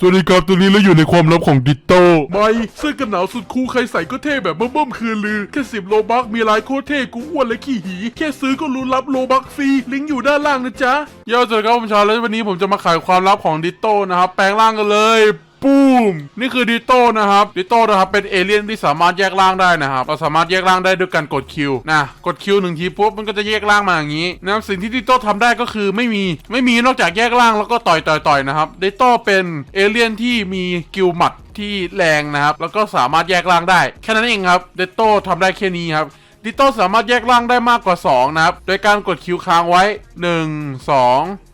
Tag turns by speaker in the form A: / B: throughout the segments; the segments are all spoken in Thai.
A: สวัสดีครับตอนนี้เราอยู่ในความลับของดิตโต้ไม่เสื้อกันหนาวสุดคูลใครใส่ก็เท่แบบเบิ่มๆคืนลือ แค่สิบโลบักมีลายโคตรเท่กูอ้วนและขี้หี แค่ซื้อก็รู้รับโลบักฟรี ลิงก์อยู่ด้านล่างนะจ๊ะยอดสวัสดีครับผมชาแล้ววันนี้ผมจะมาขายความลับของดิตโต้นะครับ แปลงร่างกันเลย ปูมนี่คือดิโต้นะครับดิโต้นะครับเป็นเอเลี่ยนที่สามารถแยกร่างได้นะครับเราสามารถแยกร่างได้ด้วยการกดคิวนะกดคิวหนึ่งทีปุ๊บมันก็จะแยกร่างมาอย่างนี้นะครับสิ่งที่ดิโต้ทำได้ก็คือไม่มีไม่มีนอกจากแยกร่างแล้วก็ต่อยต่อยต่อยนะครับดิโต้เป็นเอเลี่ยนที่มีกิลหมัดที่แรงนะครับแล้วก็สามารถแยกร่างได้แค่นั้นเองครับดิโต้ทำได้แค่นี้ครับดิโต้สามารถแยกร่างได้มากกว่า 2 นะครับ โดยการกดคิวค้างไว้ 1 2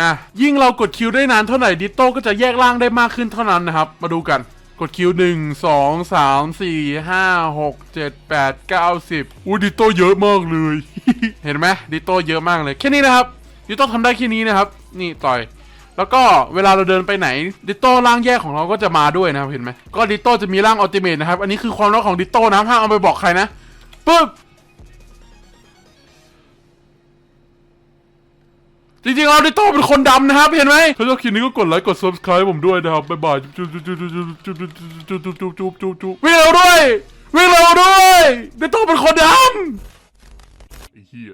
A: นะยิ่งเรากดคิวได้นานเท่าไหร่ดิโต้ก็จะแยกร่างได้มากขึ้นเท่านั้นนะครับ มาดูกันกดคิวหนึ่งสองสามสี่ห้าหกเจ็ดแปดเก้าสิบอู้ดิโต้เยอะมากเลย เห็นไหมดิโต้เยอะมากเลย แค่นี้นะครับดิโต้ทำได้แค่นี้นะครับ นี่ต่อย แล้วก็เวลาเราเดินไปไหนดิโต้ร่างแยกของเราก็จะมาด้วยนะครับเห็นไหมก็ดิโต้จะมีร่างอัลติเมทนะครับ อันนี้คือความลับของดิโต้นะห้ามเอาไปบอกใครนะปึ๊บ จริงๆเราได้โต้เป็นคนดำนะครับ เห็นไหมถ้าชอบคลิปนี้ก็กดไลค์กด subscribe ผมด้วยนะครับ บ๊ายบายจุ๊บจุ๊บจุ๊บจุ๊บจุ๊บจุ๊บจุ๊บจุ๊บจุ๊บจุ๊บจุ๊บวิ่งเร็วด้วย วิ่งเร็วด้วย ได้โต้เป็นคนดำไอ้เหี้ย